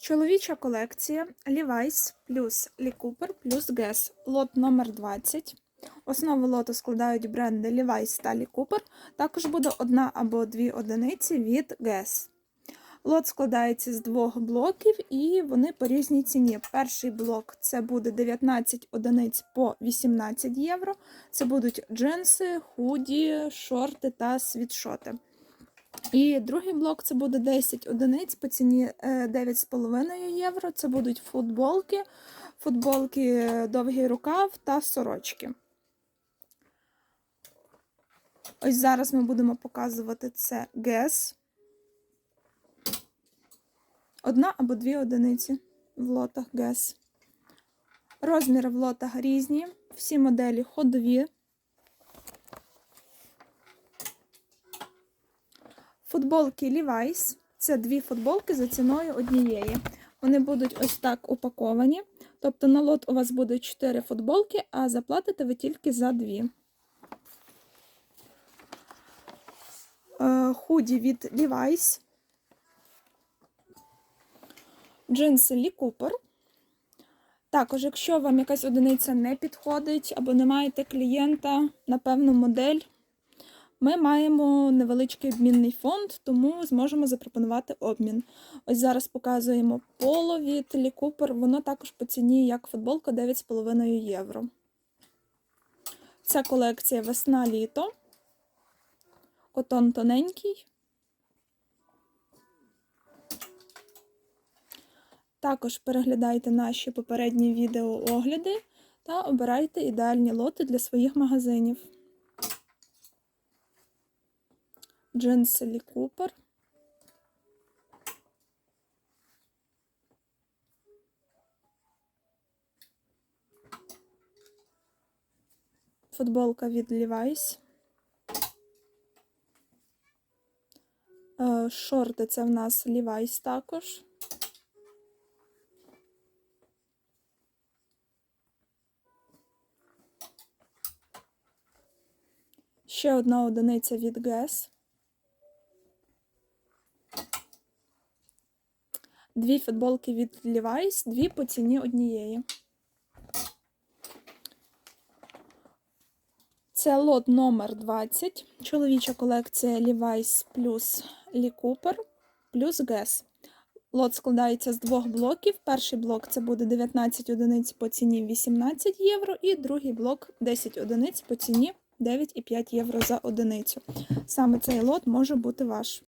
Чоловіча колекція Levi's плюс Lee Cooper плюс Guess. Лот номер 20. Основу лоту складають бренди Levi's та Lee Cooper. Також буде одна або дві одиниці від Guess. Лот складається з двох блоків і вони по різній ціні. Перший блок це буде 19 одиниць по 18 євро. Це будуть джинси, худі, шорти та світшоти. І другий блок це буде 10 одиниць по ціні е, 9,5 євро. Це будуть футболки, футболки е, довгий рукав та сорочки. Ось зараз ми будемо показувати це Guess. Одна або дві одиниці в лотах Guess. Розміри в лотах різні, всі моделі ходові. Футболки Levi's. Це дві футболки за ціною однієї. Вони будуть ось так упаковані. Тобто на лот у вас буде 4 футболки, а заплатите ви тільки за дві. Е, Худі від Levi's. Джинси Lee Cooper. Також, якщо вам якась одиниця не підходить або не маєте клієнта на певну модель, ми маємо невеличкий обмінний фонд, тому зможемо запропонувати обмін. Ось зараз показуємо поло від Cooper. Воно також по ціні як футболка 9,5 євро. Це колекція весна-літо. Котон тоненький. Також переглядайте наші попередні відеоогляди та обирайте ідеальні лоти для своїх магазинів. Lee Cooper. Футболка від Levi's. Е, Шорти це в нас Levi's також. Ще одна одиниця від Guess. Дві футболки від Levi's, дві по ціні однієї. Це лот номер 20. Чоловіча колекція Levi's плюс Lee Cooper плюс Guess. Лот складається з двох блоків. Перший блок це буде 19 одиниць по ціні 18 євро, і другий блок 10 одиниць по ціні 9,5 євро за одиницю. Саме цей лот може бути ваш.